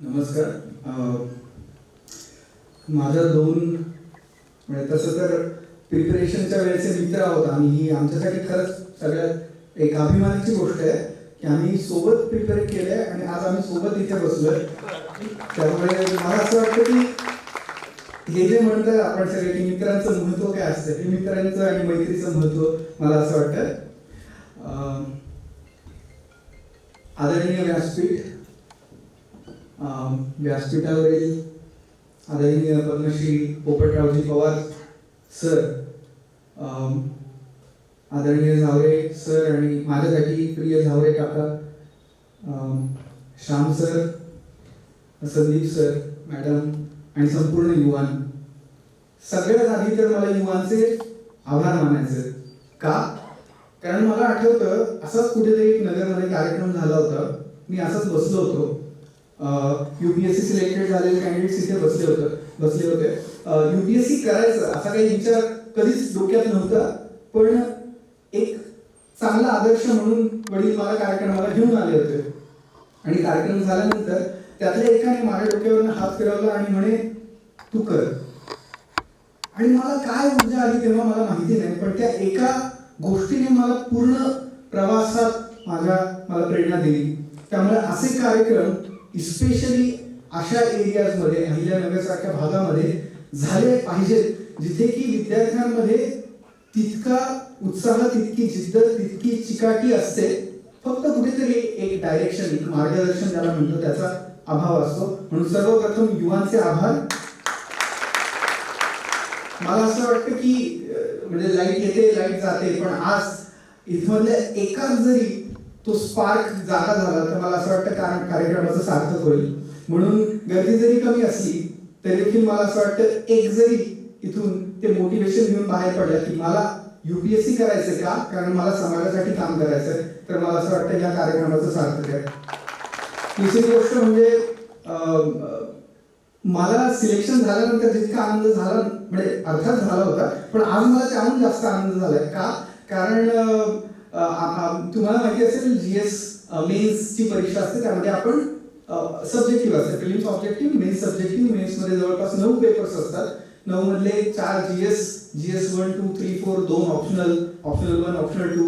नमस्कार. माझं माझा दोन म्हणजे तसं तर प्रिपरेशनच्या वेळेचे मित्र आहोत आणि ही आमच्यासाठी खरंच सगळ्यात एक अभिमानाची गोष्ट आहे की आम्ही सोबत प्रिपेअर केलंय आणि आज आम्ही सोबत इथे बसलोय. त्यामुळे मला असं वाटतं की हे जे म्हणतंय आपण सगळे की मित्रांचं महत्त्व काय असतं हे मित्रांचं आणि मैत्रीचं महत्त्व मला असं वाटतं. आदरणीय व्यासपीठ व्यासपीठावरील आदरणीय पद्मश्री पोपटरावजी पवार सर आदरणीय झावरे सर आणि माझ्यासाठी प्रिय झावरे काका Shyam sir Sandeep sir madam आणि संपूर्ण युवान सगळ्यात आधी तर मला युवांचे आभार मानायचे. का? कारण मला आठवतं असाच कुठेतरी एक नगरमध्ये कार्यक्रम झाला होता. मी असंच बसलो होतो. युपीएससी सिलेक्टेड झालेले कॅन्डिडेट्स इथे बसले होते बसले होते. युपीएससी करायचं असा काही विचार कधीच डोक्यात नव्हता पण एक चांगला आदर्श म्हणून वडील मला कार्यक्रमाला घेऊन आले होते. आणि कार्यक्रम झाल्यानंतर त्यातल्या एकाने माझ्या डोक्यावर हात फिरवला आणि म्हणे तू कर. आणि मला काय ऊर्जा आली तेव्हा मला माहिती नाही पण त्या एका गोष्टीने मला पूर्ण प्रवासात माझ्या मला प्रेरणा दिली. त्यामुळे असे कार्यक्रम इस्पेशली अशा एरियाजमध्ये अहिल्यानगरसारख्या भागामध्ये झाले पाहिजेत जिथे की विद्यार्थ्यांमध्ये तितका उत्साह तितकी जिद्द तितकी चिकाटी असते. फक्त कुठेतरी एक डायरेक्शन एक मार्गदर्शन ज्याला म्हणतो त्याचा अभाव असतो. म्हणून सर्वप्रथम युवांचे आभार. मला असं वाटतं की म्हणजे लाइट येते लाइट जाते. पण आज इथमधल्या एकाच जरी तो स्पार्क जागा झाला तर मला असं वाटतं कारण कार्यक्रमाचं सार्थक होईल. म्हणून गर्दी जरी कमी असली तरी देखील मला असं वाटतं एक जरी इथून ते मोटिवेशन घेऊन बाहेर पडलं की मला युपीएससी करायचं का? कारण मला समाजासाठी काम करायचं तर मला असं वाटतं या कार्यक्रमाचं सार्थक आहे. दुसरी गोष्ट म्हणजे मला सिलेक्शन झाल्यानंतर जितका आनंद झाला म्हणजे अर्थात झाला होता पण आज मला त्याहून जास्त आनंद झालाय. का? कारण तुम्हाला माहिती असेल जी एस मेन्सची परीक्षा असते त्यामध्ये आपण सब्जेक्टिव्ह असते. प्रिलिम्स ऑब्जेक्टिव्ह मेन्स सब्जेक्टिव्ह मेन्समध्ये जवळपास नऊ पेपर्स असतात. नऊ मधले चार G S G S one two three four दोन optional optional one optional two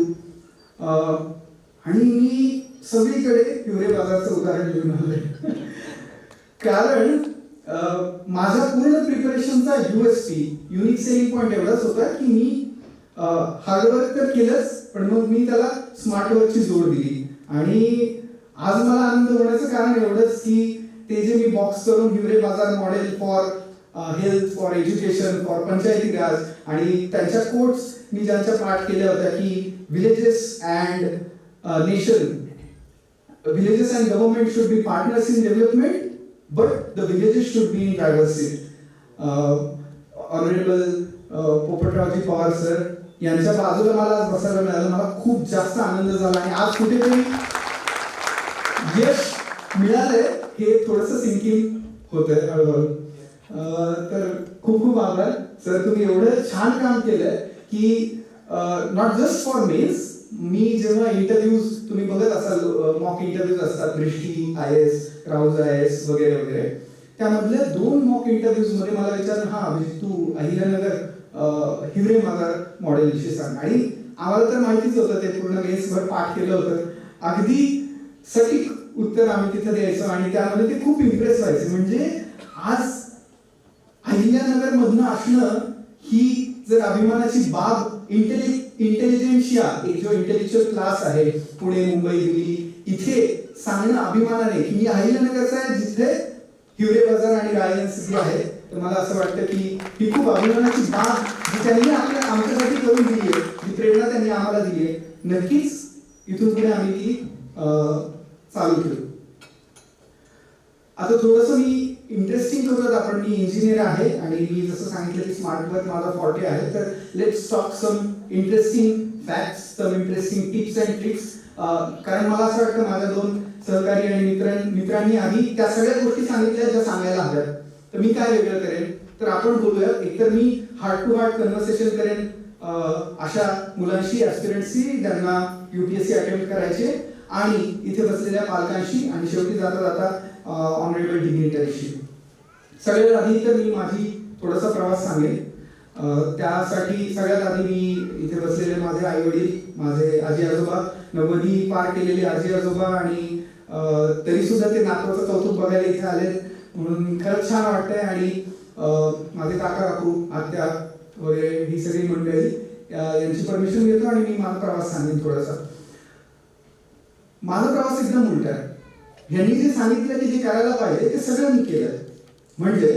आणि मी सगळीकडे हिवरे बाजारचं उदाहरण घेऊन आलोय. कारण माझा पूर्ण प्रिपरेशनचा युएसपी युनिक सेलिंग पॉईंट एवढाच होता की मी हार्डवर्क तर केलंच पण मग मी त्याला स्मार्ट वर्कची जोड दिली आणि आज मला आनंद होण्याचं कारण एवढंच की ते जे मी बॉक्स करून Hiware Bazar model for health for education for panchayati raj आणि त्यांच्या कोट्स मी ज्यांच्या पाठ केल्या होत्या की villages and nation villages and government should be partners in development, but the villages should be in driver's seat. Uh, Honorable uh, Popatraoji Pawar sir यांच्या बाजूला मला आज बसायला मिळालं. मला खूप जास्त आनंद झाला आणि आज कुठेतरी यश मिळालंय हे थोडस सिंकिंग होत हळूहळू तर खूप खूप आभार. सर तुम्ही एवढं छान काम केलंय की नॉट जस्ट फॉर मीन्स मी जेव्हा इंटरव्ह्यूज तुम्ही बघत असाल मॉक इंटरव्ह्यूज असतात Drishti I S Rau's I S वगैरे वगैरे. त्यामधल्या दोन मॉक इंटरव्ह्यूजमध्ये मला विचार हा म्हणजे तू अहिल्यानगर हिवरे मगर मॉडेल सांग. आणि आम्हाला तर माहितीच होतं ते पूर्ण मेसभर पाठ केलं होतं. अगदी सटीक उत्तर आम्ही तिथं द्यायचो आणि त्यामध्ये ते खूप इम्प्रेस व्हायचे. म्हणजे आज अहिल्यानगर मधनं असणं ही जर अभिमानाची बाब इंटेलि इंटेलिजन्शिया एक जो इंटेलेक्च्युअल क्लास आहे पुणे मुंबई दिल्ली इथे सांगणं अभिमानाने की मी अहिल्यानगरचा आहे जिथे हिवरे बाजार आणि रायन सिटी आहे तर मला असं वाटतं की ही खूप अभिमानाची बाब जी त्यांनी आपल्या आमच्यासाठी करून दिली आहे जी प्रेरणा त्यांनी आम्हाला दिली आहे नक्कीच इथून पुढे आम्ही ती चालू ठेवू. आता थोडस मी इंटरेस्टिंग करूयात आपण. मी इंजिनियर आहे आणि मी जसं सांगितलं की स्मार्ट वर्क माझा फॉर्टे आहे तर let's talk some interesting facts some interesting tips and tricks कारण मला असं वाटतं माझ्या दोन सहकारी आणि मित्र मित्रांनी आधी त्या सगळ्या गोष्टी सांगितल्या ज्या सांगायला हव्यात. तर मी काय वेगळं करेन? तर आपण बोलूया एकतर मी हार्ट टू हार्ट कन्व्हर्सेशन करेन. अशा मुलांशी ऍस्पिरंटशी ज्यांना युपीएससी अटेम्प्ट करायचे आणि इथे बसलेल्या पालकांशी आणि शेवटी जाता जाता ऑनरेबल डिग्निटरीशी सगळ्यात आधी तर मी माझी थोडासा प्रवास सांगेन. त्यासाठी सगळ्यात आधी मी इथे बसलेले माझे आई वडील माझे आजी आजोबा नव्वदी पार केलेले आजी आजोबा आणि तरी सुद्धा ते नातवाचं कौतुक बघायला इथे आले म्हणून खरंच छान वाटतंय आणि माझे काका काकू आत्या वगैरे ही सगळी मंडळी यांची परमिशन घेतो आणि मी माझा प्रवास सांगेन थोडासा. माझा प्रवास एकदम उलटा आहे. ह्यांनी जे सांगितलं की जे करायला पाहिजे ते सगळं मी केलं म्हणजे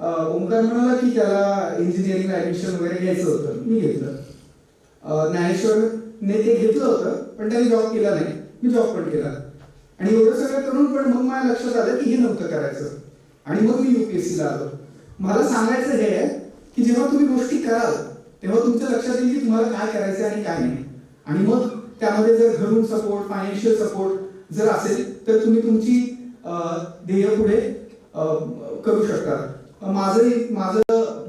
ओमकार ओंकार म्हणाला की त्याला इंजिनिअरिंगला ऍडमिशन वगैरे घ्यायचं होतं. मी घेतलं. ज्ञानेश्वरने ते घेतलं होतं पण त्यांनी जॉब केला नाही. मी जॉब पण केला आणि एवढं सगळं करून पण मग माझ्या लक्षात आलं की हे नव्हतं करायचं. आणि मग मी युपीएससीला आलो. मला सांगायचं हे आहे की जेव्हा तुम्ही गोष्टी कराल तेव्हा तुमच्या लक्षात येईल की तुम्हाला काय करायचं आणि काय नाही. आणि मग त्यामध्ये जर घरून सपोर्ट फायनान्शियल सपोर्ट जर असेल तर तुम्ही तुमची ध्येय पुढे करू शकता. माझं माझं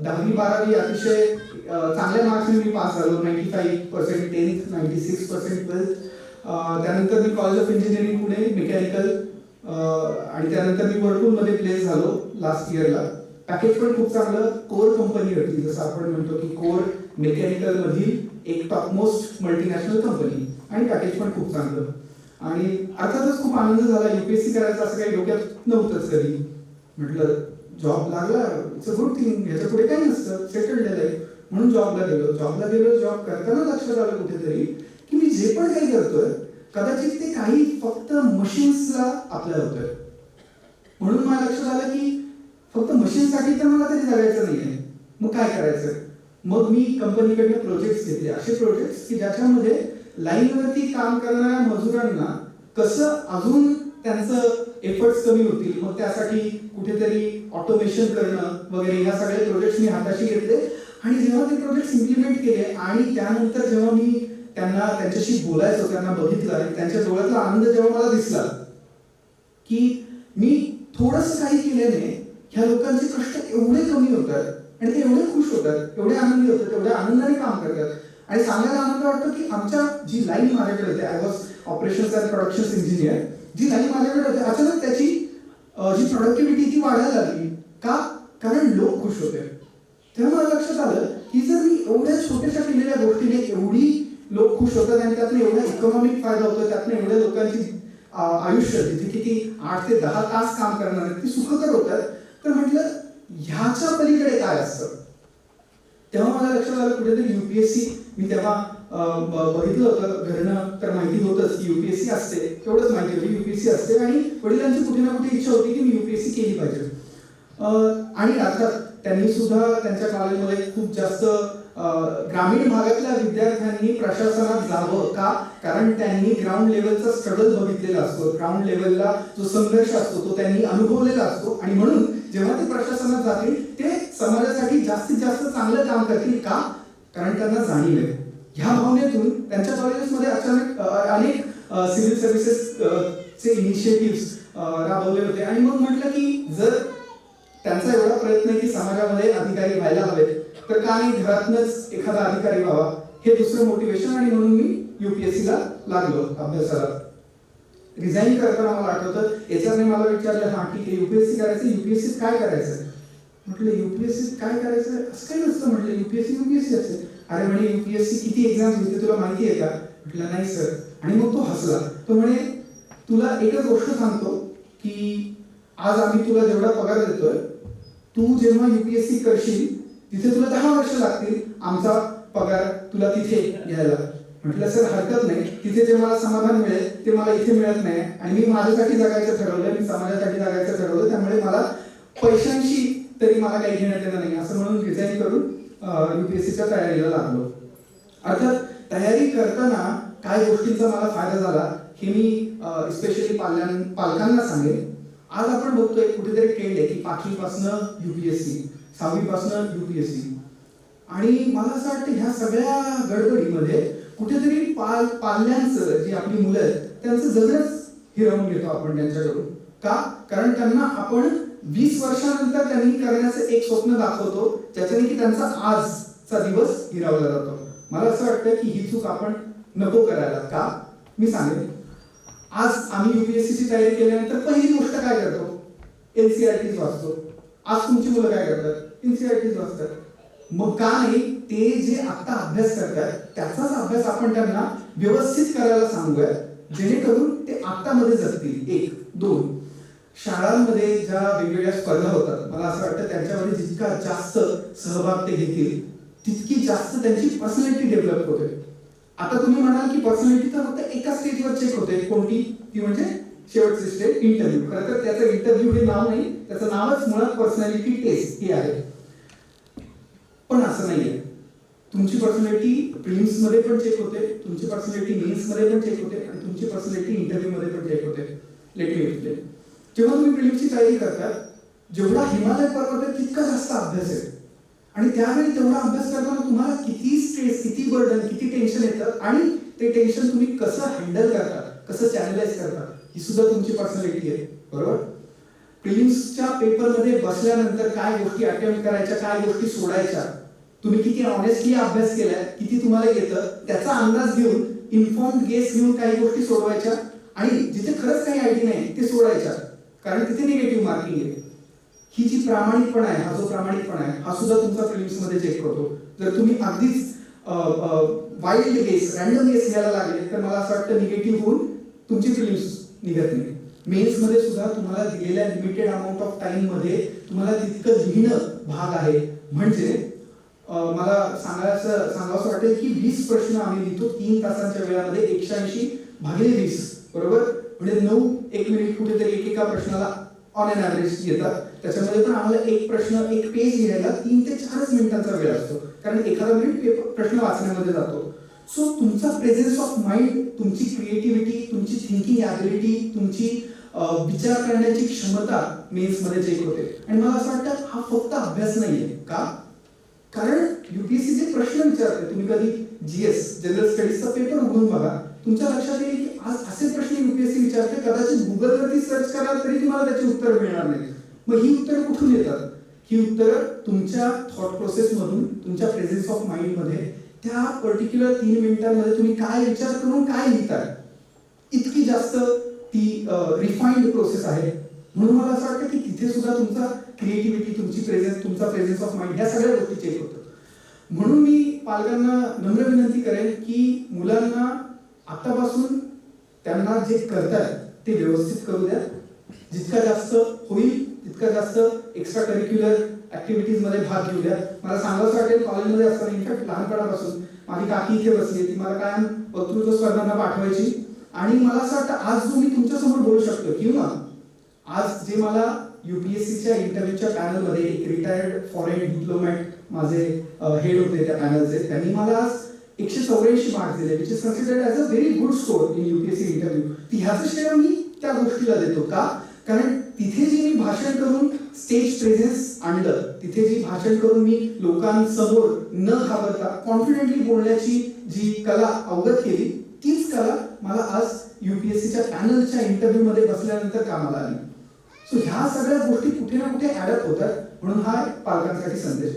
दहावी बारावी अतिशय चांगल्या मार्क्सने मी पास झालो. Ninety five percent tenth ninety six percent twelfth त्यानंतर मी college of engineering Pune mechanical आणि त्यानंतर मी वर्लपूलमध्ये प्लेस झालो लास्ट इयरला पॅकेज पण खूप चांगलं. कोर कंपनी होती. जसं आपण म्हणतो की कोर मेकॅनिकल मधील एक टॉपमोस्ट मल्टीनॅशनल कंपनी आणि पॅकेज पण खूप चांगलं. आणि अर्थातच खूप आनंद झाला. युपीएससी करायचं असं काही डोक्यात नव्हतंच कधी. म्हटलं जॉब लागला. इट्स अ गुड थिंग ह्याच्या पुढे काही नसतं. सेटल्ड आहे म्हणून जॉबला गेलो. जॉबला गेलो. जॉब करताना लक्षात आलं कुठेतरी. की मी जे पण काही करतोय कदाचित ते काही फक्त मशीन्सला अप्लाय होतोय. म्हणून मला लक्षात आलं की फक्त मशीनसाठी तर मला तरी जगायचं नाहीये. मग काय करायचं? मग मी कंपनीकडनं प्रोजेक्ट्स घेतले. असे प्रोजेक्ट्स की ज्याच्यामध्ये लाईनवरती काम करणाऱ्या मजुरांना कसं अजून त्यांचं एफर्ट्स कमी होतील मग त्यासाठी कुठेतरी ऑटोमेशन करणं वगैरे या सगळे प्रोजेक्ट्स मी हाताशी घेतले. आणि जेव्हा ते प्रोजेक्ट्स इम्प्लिमेंट केले आणि त्यानंतर जेव्हा मी त्यांना त्यांच्याशी बोलायचं त्यांना बघितलं आणि त्यांच्या डोळ्यातला आनंद जेव्हा मला दिसला की मी थोडस काही केल्याने ह्या लोकांचे कष्ट एवढे कमी होतात आणि ते एवढे खुश होतात एवढे आनंदी होतात एवढ्या आनंदाने काम करतात. आणि सांगायला आनंद वाटतो की आमच्या जी लाईन माझ्याकडे होते I was operations and production engineer G line माझ्याकडे होती अचानक त्याची जी प्रोडक्टिव्हिटी ती वाढायला लागली का? कारण लोक खुश होते. तेव्हा मला लक्षात आलं की जर मी एवढ्या छोट्याशा केलेल्या गोष्टीने एवढी लोक खुश होतात आणि त्यातनं एवढा इकॉनॉमिक फायदा होतो त्यातनं एवढ्या लोकांची आयुष्य तिथे किती आठ ते दहा तास काम करणार ते सुखकर होतात. तर म्हटलं ह्याच्या पलीकडे काय असतं? तेव्हा मला लक्षात आलं कुठेतरी युपीएससी मी तेव्हा ब- बघितलं होतं घरनं तर माहिती होतच की युपीएससी असते. तेवढंच माहिती होती युपीएससी असते. आणि वडिलांची कुठे ना कुठे इच्छा होती की मी युपीएससी केली पाहिजे. आणि अर्थात त्यांनी सुद्धा त्यांच्या कॉलेजमध्ये खूप जास्त ग्रामीण भागातल्या विद्यार्थ्यांनी प्रशासनात जावं का? कारण त्यांनी ग्राउंड लेवलचा स्ट्रगल बघितलेला असतो. ग्राउंड लेवलला जो संघर्ष असतो तो त्यांनी अनुभवलेला असतो. आणि म्हणून जेव्हा ते प्रशासनात जातील ते समाजासाठी जास्तीत जास्त चांगलं काम करतील का? कारण त्यांना जाणीव आहे. ह्या भावनेतून त्यांच्या कॉलेजेसमध्ये अचानक अनेक सिव्हिल सर्व्हिसेस चे इनिशिएटिव्ह राबवले होते. आणि मग म्हटलं की जर त्यांचा एवढा प्रयत्न आहे की समाजामध्ये अधिकारी व्हायला हवेत तर का नाही घरातनच एखादा अधिकारी व्हावा? हे दुसरं मोटिवेशन आणि म्हणून मी युपीएससीला लागलो अभ्यासाला. रिझाईन करताना मला आठवतं याच्याने मला विचारलं हा ठीक आहे युपीएससी करायचं युपीएससी काय करायचं? म्हटलं युपीएससी काय करायचं? असं काही नसतं म्हटलं युपीएससी युपीएससी असेल. अरे म्हणे युपीएससी किती एक्झाम घेते तुला माहिती आहे का? म्हटलं नाही सर आणि मग तो हसला. तो म्हणे तुला एकच गोष्ट सांगतो की आज आम्ही तुला जेवढा पगार देतोय तू जेव्हा युपीएससी करशील तिथे तुला दहा वर्ष लागतील आमचा पगार तुला तिथे घ्यायला म्हटलं सर हरकत नाही. तिथे जे मला समाधान मिळेल ते मला इथे मिळत नाही. आणि मी माझ्यासाठी जगायचं ठरवलं मी समाजासाठी जगायचं ठरवलं त्यामुळे मला पैशांशी तरी मला काही घेण्यात येणार नाही. असं म्हणून रिझाईन करून युपीएससीच्या तयारीला लागलो. अर्थात तयारी करताना काय गोष्टींचा मला फायदा झाला हे मी स्पेशली पाल्यां पालकांना सांगेन. आज आपण बघतोय कुठेतरी ट्रेंड आहे की पाचवीपासनं युपीएससी सहावीपासनं यूपीएससी आणि मला असं वाटतं ह्या सगळ्या गडबडीमध्ये कुठेतरी पाल पाल्यांचं जी आपली मुलं आहेत त्यांचं जगणंच हिरावून घेतो आपण त्यांच्याकडून. का? कारण त्यांना आपण वीस वर्षानंतर त्यांनी करण्याचं एक स्वप्न दाखवतो ज्याच्याने की त्यांचा आजचा दिवस हिरावला जातो. मला असं वाटतं की ही चूक आपण नको करायला. का? मी सांगेन. आज आम्ही युपीएससी ची तयारी केल्यानंतर पहिली गोष्ट काय करतो? एनसीआरटीज वाचतो. आज तुमची मुलं काय करतात? एनसीआरटीज वाचतात मग का नाही ते जे आता अभ्यास करतात त्याचाच अभ्यास आपण त्यांना व्यवस्थित करायला सांगूया. जेणेकरून ते आत्तामध्ये जगतील. एक दोन. शाळांमध्ये ज्या वेगवेगळ्या स्पर्धा होतात मला असं वाटतं त्यांच्यामध्ये जितका जास्त सहभाग ते घेतील तितकी जास्त त्यांची पर्सनॅलिटी डेव्हलप होते. आता तुम्ही म्हणाल की पर्सनॅलिटी तर फक्त एका स्टेजवर चेक होते. कोणती? ती म्हणजे शेवटचे स्टेप इंटरव्ह्यू खरं तर त्याचं इंटरव्ह्यू हे नाव नाही त्याचं नावच मुळात पर्सनॅलिटी टेस्ट ही आहे. पण असं नाहीये. तुमची पर्सनॅलिटी प्रिम्समध्ये पण चेक होते तुमची पर्सनॅलिटी मेन्समध्ये पण चेक होते आणि तुमची पर्सनॅलिटी इंटरव्ह्यू मध्ये पण चेक होते. लेट जेव्हा तुम्ही प्रिलिम्सची तयारी करता जेवढा हिमालय पर्वत आहे तितका जास्त अभ्यास आहे. आणि त्यावेळी तेवढा अभ्यास करताना तुम्हाला किती स्ट्रेस किती बर्डन किती टेन्शन येतं आणि ते टेन्शन तुम्ही कसं हँडल करता कसं चॅनलाइज करता ही सुद्धा तुमची पर्सनॅलिटी आहे बरोबर? प्रिलिम्सच्या पेपरमध्ये बसल्यानंतर काय गोष्टी अटेम्प्ट करायच्या काय गोष्टी सोडायच्या तुम्ही किती ऑनेस्टली अभ्यास केलाय किती तुम्हाला येतं त्याचा अंदाज घेऊन इन्फॉर्म गेस घेऊन काही गोष्टी सोडवायच्या आणि जिथे खरंच काही आयडी नाही ते सोडायच्या. कारण तिथे निगेटिव्ह मार्किंग आहे. ही जी प्रामाणिकपणा आहे हा जो प्रामाणिकपणा आहे हा सुद्धा तुमचा प्रिलिम्समध्ये चेक करतो. जर तुम्ही अगदीच वाईल्ड गेस रॅन्डम गेस घ्यायला लागले तर मला असं वाटतं निगेटिव्ह होऊन तुमची रिल्स निघत नाही. मेन्समध्ये सुद्धा तुम्हाला दिलेल्या लिमिटेड अमाऊंट ऑफ टाइममध्ये तुम्हाला तितकं लिहिणं भाग आहे. म्हणजे मला सांगायचं सांगावं वाटेल की वीस प्रश्न आम्ही लिहितो तीन तासांच्या वेळामध्ये एकशे ऐंशी भागिले वीस. बरोबर? म्हणजे नऊ एक मिनिट कुठेतरी एकेका प्रश्नाला ऑन एन ॲव्हरेज येतात. त्याच्यामध्ये पण आम्हाला एक प्रश्न एक पेज लिहायला तीन ते चारच मिनिटांचा वेळ असतो. कारण एखादा मिनिट पेपर प्रश्न वाचण्यामध्ये जातो. सो तुमचा प्रेझेन्स ऑफ माइंड तुमची क्रिएटिव्हिटी तुमची थिंकिंग ॲबिलिटी तुमची विचार करण्याची क्षमता मेन्समध्ये चेक होते. आणि मला असं वाटतं हा फक्त अभ्यास नाहीये का? कारण युपीएससी जे प्रश्न विचारते. तुम्ही कधी जीएस जनरल स्टडीजचा पेपर उघडून बघा. तुमच्या लक्षात येईल की आज असे प्रश्न युपीएससी विचारते कदाचित गुगलवरती सर्च कराल तरी तुम्हाला त्याची उत्तर मिळणार नाही. मग ही उत्तर कुठून येतात? ही उत्तरं तुमच्या थॉट प्रोसेसमधून तुमच्या प्रेझेन्स ऑफ माइंडमध्ये त्या पर्टिक्युलर तीन मिनिटांमध्ये तुम्ही काय विचार करून काय लिहिताय? इतकी जास्त ती रिफाईंड प्रोसेस आहे. म्हणून मला असं वाटतं की तिथे सुद्धा तुमचा क्रिएटिव्हिटी तुमची प्रेझेन्स तुमचा प्रेझेन्स ऑफ माइंड ह्या सगळ्या गोष्टी चेक होतात. म्हणून मी पालकांना नम्र विनंती करेन की मुलांना आतापासून त्यांना जे करतायत ते व्यवस्थित करू द्या. जितका जास्त होईल तितका जास्त एक्स्ट्रा करिक्युलर ऍक्टिव्हिटीजमध्ये भाग घेऊ द्या मला सांगावंसं वाटेल कॉलेजमध्ये असताना इनफॅक्ट लहानपणापासून माझी काकी इथे बसली ती मला कायम वक्तृत्व स्पर्धांना पाठवायची. आणि मला असं वाटतं आज जो मी तुमच्यासमोर बोलू शकतो किंवा आज जे मला युपीएससीच्या इंटरव्ह्यूच्या पॅनलमध्ये एक रिटायर्ड फॉरेन डिप्लोमॅट माझे हेड होते त्या पॅनलचे त्यांनी मला आज एकशे चौऱ्याऐंशी मार्क्स दिले which is considered as a very good score in UPSC interview ती ह्याचं श्रेय मी त्या गोष्टीला देतो. का? कारण तिथे जे मी भाषण करून स्टेज प्रेझेन्स आणलं तिथे जी भाषण करून मी लोकांसमोर न घाबरता कॉन्फिडेंटली बोलण्याची जी कला अवगत केली तीच कला मला आज युपीएससीच्या पॅनलच्या इंटरव्ह्यू मध्ये बसल्यानंतर कामाला आली. सो ह्या सगळ्या गोष्टी कुठे ना कुठे ऍडअप होतात म्हणून हा पालकांसाठी संदेश.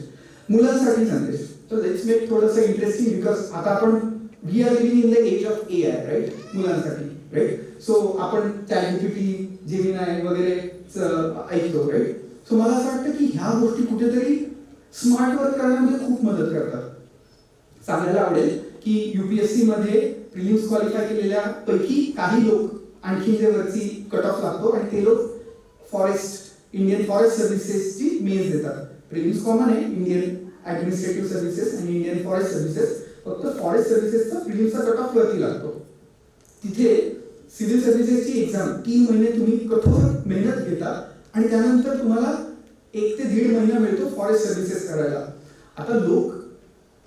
मुलांसाठी संदेश. तर लेट्स मेक थोडंसं इंटरेस्टिंग बिकॉज आता आपण we are living in the age of A I right मुलांसाठी राईट सो आपण चॅटजीपीटी जेमिनाय वगैरे ऐकतो राईट सो मला असं वाटतं की ह्या गोष्टी कुठेतरी स्मार्ट वर्क करण्यामध्ये खूप मदत करतात. सांगायला आवडेल की युपीएससी मध्ये प्रिलिम्स क्वालिफाय केलेल्या पैकी काही लोक आणखी जे वरची कट ऑफ लागतो आणि ते लोक फॉरेस्ट इंडियन फॉरेस्ट सर्व्हिसेसची मेन्स देतात. प्रिलिम्स कॉमन आहे इंडियन ऍडमिनिस्ट्रेटिव्ह सर्व्हिसेस आणि इंडियन फॉरेस्ट सर्व्हिसेस फक्त फॉरेस्ट सर्व्हिसेसचा प्रिलिम्सचा कट ऑफ वरती लागतो. तिथे सिव्हिल सर्व्हिसेसची एक्झाम. तीन महिने तुम्ही कठोर मेहनत घेता आणि त्यानंतर तुम्हाला एक ते दीड महिना मिळतो फॉरेस्ट सर्व्हिसेस करायला. आता लोक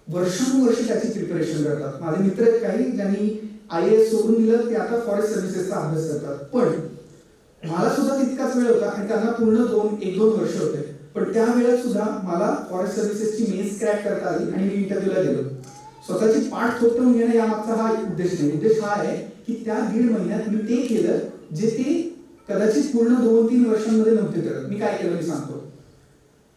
वर्षानुवर्ष त्याची प्रिपरेशन करतात. माझे मित्र आहेत काही ज्यांनी आय एस सोडून दिलं ते आता फॉरेस्ट सर्व्हिसेसचा अभ्यास करतात. पण मला सुद्धा तितकाच वेळ होता आणि त्यांना पूर्ण दोन एक दोन वर्ष होते. पण त्या वेळेत सुद्धा मला फॉरेस्ट सर्व्हिसेसची मेन्स क्रॅक करता आली आणि मी इंटरव्ह्यूला गेलो. स्वतःची पाठ थोपटून घेणं यामागचा हा उद्देश नाही. उद्देश हा आहे की त्या दीड महिन्यात मी ते केलं जे ते कदाचित पूर्ण दोन तीन वर्षांमध्ये नव्हते करत. मी काय केलं मी सांगतो.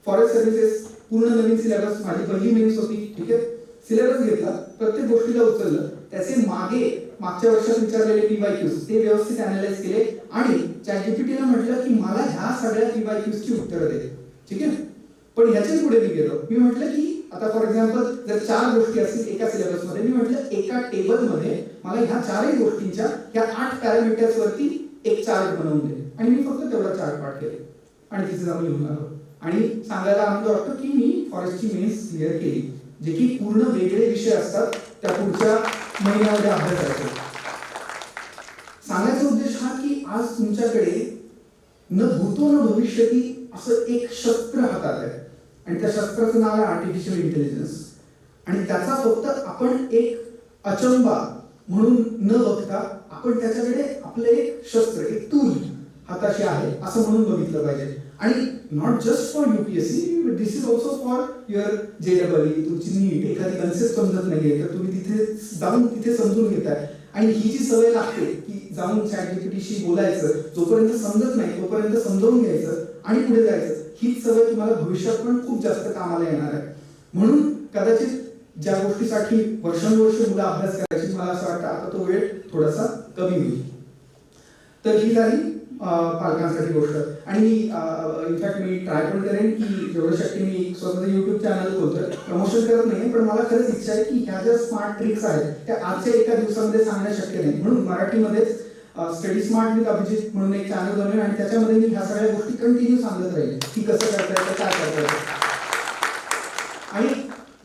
फॉरेस्ट सर्व्हिसेस पूर्ण नवीन सिलेबस माझी पहिली मेन्स होती ठीक आहे? सिलेबस घेतला प्रत्येक गोष्टीला उचललं. त्याचे मागे मागच्या वर्षात विचारलेले पीवायक्यूज ते व्यवस्थित अनालाइज केले आणि चॅटजीपीटीला म्हटलं की मला ह्या सगळ्या पीवायक्यूजची उत्तरं दे. ठीक आहे? पण ह्याच्याच पुढे मी गेलो. मी म्हटलं की आता फॉर एक्झाम्पल जर चार गोष्टी असतील एका सिलेबसमध्ये मी म्हटलं एका टेबलमध्ये मला ह्या चारही गोष्टींच्या ह्या आठ पॅरामीटर्स वरती एक चार्ट बनवून दिले आणि मी फक्त तेवढा चार्ट पाठ केले. आणि तिथे जाऊन लिहून आलो. आणि सांगायला आनंद वाटतो की मी फॉरेस्टची मेन्स क्लिअर केली. जे की पूर्ण वेगळे विषय असतात त्या पुढच्या महिन्यामध्ये अभ्यासाचे सांगायचा उद्देश हा की आज तुमच्याकडे न भूतो न भविष्यती असं एक शस्त्र हातात आहे. आणि त्या शस्त्राचं नाव आहे आर्टिफिशियल इंटेलिजन्स आणि त्याचा फक्त आपण एक अचंबा म्हणून न बघता आपण त्याच्याकडे आपलं एक शस्त्र एक तूल हाताशी आहे असं म्हणून बघितलं पाहिजे. आणि not just for UPSC this is also for your J double तुमची नीट एखादी कन्सेप्ट समजत नाहीये तर तुम्ही तिथे जाऊन तिथे समजून घेताय. आणि ही जी सवय लागते की जाऊन चॅट बोलायचं जोपर्यंत समजत नाही तोपर्यंत समजावून घ्यायचं आणि पुढे जायचं ही सवय तुम्हाला भविष्यात पण खूप जास्त कामाला येणार आहे. म्हणून कदाचित ज्या गोष्टीसाठी वर्षानुवर्ष मुलं अभ्यास करायची मला असं वाटतं आता तो वेळ थोडासा कमी होईल. तर ही झाली पालकांसाठी गोष्ट. आणि इनफॅक्ट मी ट्राय पण करेन की जेवढं शक्य मी स्वतः युट्यूब चॅनल खोलतोय. प्रमोशन करत नाही पण मला खरंच इच्छा आहे की ह्या ज्या स्मार्ट ट्रिक्स आहेत त्या आजच्या एका दिवसामध्ये सांगणं शक्य नाही. म्हणून मराठीमध्येच स्टडी स्मार्ट विथ अभिजित म्हणून एक चॅनल बनवेल आणि त्याच्यामध्ये मी ह्या सगळ्या गोष्टी कंटिन्यू सांगत राहील की कसं करता येतं काय करता येतं. आणि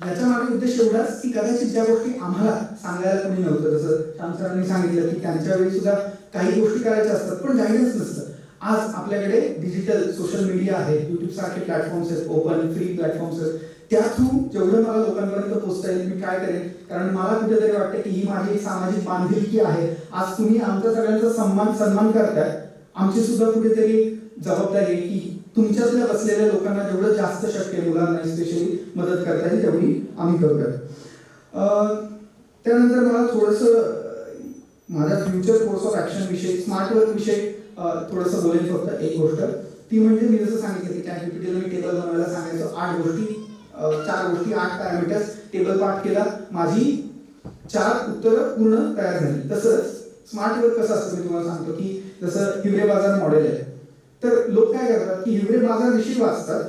याच्या मागे उद्देश एवढाच की कदाचित ज्या गोष्टी आम्हाला सांगायला कोणी नव्हतं जसं श्यामसरांनी सांगितलं की त्यांच्या वेळी सुद्धा काही गोष्टी करायच्या असतात पण गायडन्स नसतं. आज आपल्याकडे डिजिटल सोशल मीडिया आहे युट्यूब सारखे प्लॅटफॉर्म्स आहेत ओपन फ्री प्लॅटफॉर्म्स आहेत. त्या थ्रू जेवढं मला लोकांपर्यंत पोहोचता येईल मी काय करेन? कारण मला कुठेतरी वाटतं की ही माझी सामाजिक बांधिलकी आहे. आज तुम्ही आमचा सगळ्यांचा सन्मान सन्मान करताय. आमची सुद्धा कुठेतरी जबाबदारी आहे की तुमच्यातल्या बसलेल्या लोकांना जेवढं जास्त शक्य आहे मुलांना स्पेशली मदत करता येईल तेवढी आम्ही करूयात त्यानंतर मला थोडंसं माझ्या फ्युचर कोर्स ऑफ ऍक्शन विषयी स्मार्ट वर्क विषयी थोडंसं बोलेल फक्त एक गोष्ट. ती म्हणजे मी जसं सांगितलं की त्या पीपीटीला मी टेबल बनवायला सांगायचो. आठ गोष्टी चार गोष्टी आठ पॅरामीटर्स टेबल पाठ केला. माझी चार उत्तरं पूर्ण तयार झाली. तसंच स्मार्ट वर्क कसं असतं मी तुम्हाला सांगतो की जसं हिवरे बाजार मॉडेल आहे. तर लोक काय करतात की हिवरे बाजार विषयी वाचतात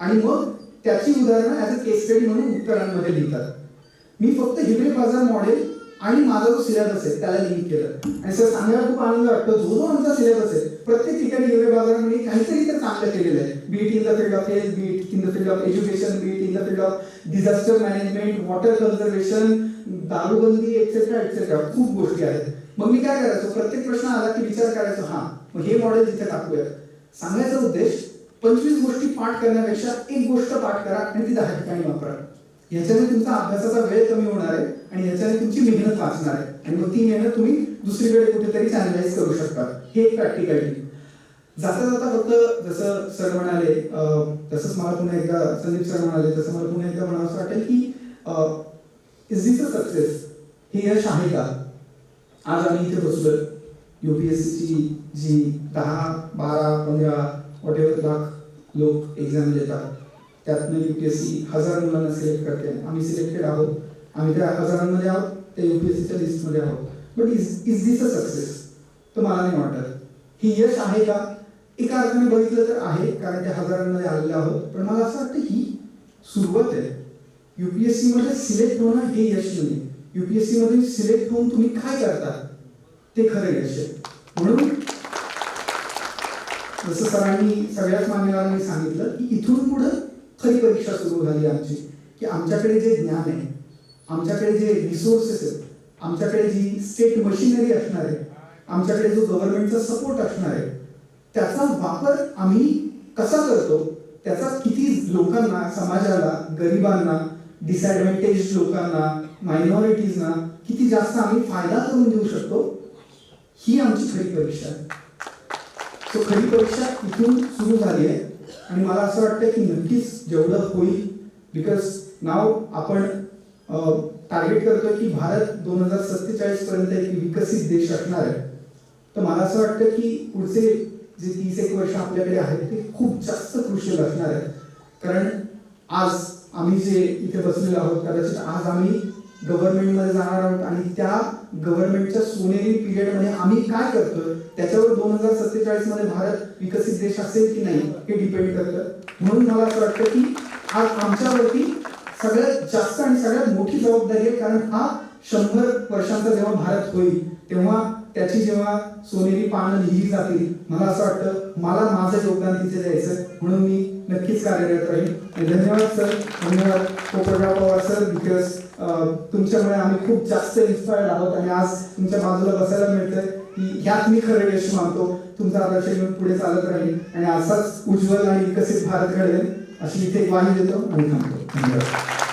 आणि मग त्याची उदाहरणं ऍज अ केस स्टडी म्हणून उत्तरांमध्ये लिहितात. मी फक्त हिवरे बाजार मॉडेल आणि माझा जो सिलेबस आहे त्याला लिमिट केलं. आणि सर सांगायला खूप आनंद वाटतो. जो जो आमचा सिलेबस आहे प्रत्येक ठिकाणी हिवरे बाजारामध्ये काहीतरी तर चांगलं केलेलं आहे. Be it in the field of health be it in the field of education be it in the field of disaster management water conservation दारूबंदी एक्सेट्रा एक्सेट्रा खूप गोष्टी आहेत. मग मी काय करायचो? प्रत्येक प्रश्न आला की विचार करायचो हा मग हे मॉडेल तिथे टाकूया सांगायचा उद्देश पंचवीस गोष्टी पाठ करण्यापेक्षा एक गोष्ट पाठ करा आणि ती दहा ठिकाणी वापरा. याच्याने तुमचा अभ्यासाचा वेळ कमी होणार आहे आणि याच्याने तुमची मेहनत वाचणार आहे. आणि मग ती मेहनत तुम्ही दुसरीकडे कुठेतरी चॅनलाइज करू शकता. हे एक प्रॅक्टिकॅलिटी जाता जाता फक्त जसं सर म्हणाले तसंच मला पुन्हा एकदा संदीप सर म्हणाले तसं मला पुन्हा एकदा म्हणावं असं वाटेल की इज दिस अ सक्सेस हे यश आहे का? आज आम्ही इथे बसलोय. युपीएससीची जी दहा बारा पंधरा वॉटेवर लाख लोक एक्झाम देतात. त्यातनं युपीएससी हजार मुलांना सिलेक्ट करते. आम्ही सिलेक्टेड आहोत. आम्ही त्या हजारांमध्ये आहोत त्या सीच्या लिस्टमध्ये आहोत. But is is this a success तर मला नाही वाटत. ही यश आहे का? एका अर्थाने बघितलं तर आहे कारण त्या हजारांमध्ये आलेले आहोत. पण मला असं वाटतं ही सुरुवात आहे. यू पी एस सी मध्ये सिलेक्ट होणं हे यश नाही युपीएससी मध्ये सिलेक्ट होऊन तुम्ही काय करता? ते खरं यश आहे. म्हणून जसं सरांनी सगळ्याच मान्यवरांनी सांगितलं की इथून पुढं खरी परीक्षा सुरू झाली आमची की आमच्याकडे जे ज्ञान आहे आमच्याकडे जे रिसोर्सेस आहेत आमच्याकडे जी स्टेट मशिनरी असणार आहे आमच्याकडे जो गव्हर्नमेंटचा सपोर्ट असणार आहे त्याचा वापर आम्ही कसा करतो त्याचा किती लोकांना समाजाला गरिबांना डिसएडव्हान्टेज लोकांना मायनॉरिटीजना किती जास्त आम्ही फायदा करून देऊ शकतो ही आमची खरी परीक्षा आहे. सो खरी परीक्षा इथून सुरू झाली आहे. आणि मला असं वाटतं की नक्कीच जेवढं होईल बिकॉज नाव आपण टार्गेट करतोय की भारत दोन हजार सत्तेचाळीस पर्यंत एक विकसित देश असणार आहे. तर मला असं वाटतं की पुढचे जे तीस एक वर्ष आपल्याकडे आहेत ते खूप जास्त क्रुशियल असणार आहेत. कारण आज आम्ही जे इथे बसलेलो आहोत कदाचित आज आम्ही गव्हर्नमेंटमध्ये जाणार आहोत आणि त्या गव्हर्नमेंटच्या सोनेरी पिरियडमध्ये आम्ही काय करतोय? त्याच्यावर दोन हजार सत्तेचाळीसमध्ये भारत विकसित देश असेल की नाही हे डिपेंड करतं. म्हणून मला असं वाटतं की आज आमच्यावरती सगळ्यात जास्त आणि सगळ्यात मोठी जबाबदारी आहे कारण हा शंभर वर्षांचा जेव्हा भारत होईल तेव्हा त्याची जेव्हा सोनेरी पानं लिहिली जातील मला असं वाटतं मला माझं योगदान तिथे द्यायचं म्हणून मी नक्कीच कार्यरत राहील धन्यवाद सर. धन्यवाद. पोपटराव पवार सर. बिकॉज तुमच्यामुळे आम्ही खूप जास्त इन्स्पायर्ड आहोत आणि आज तुमच्या बाजूला बसायला मिळतंय की ह्यात मी खरं यश मानतो तुमचा आदर्श घेऊन पुढे चालत राहील आणि असाच उज्ज्वल आणि विकसित भारत घडेल अशी इथे ग्वाही देतो आणि थांबतो. धन्यवाद.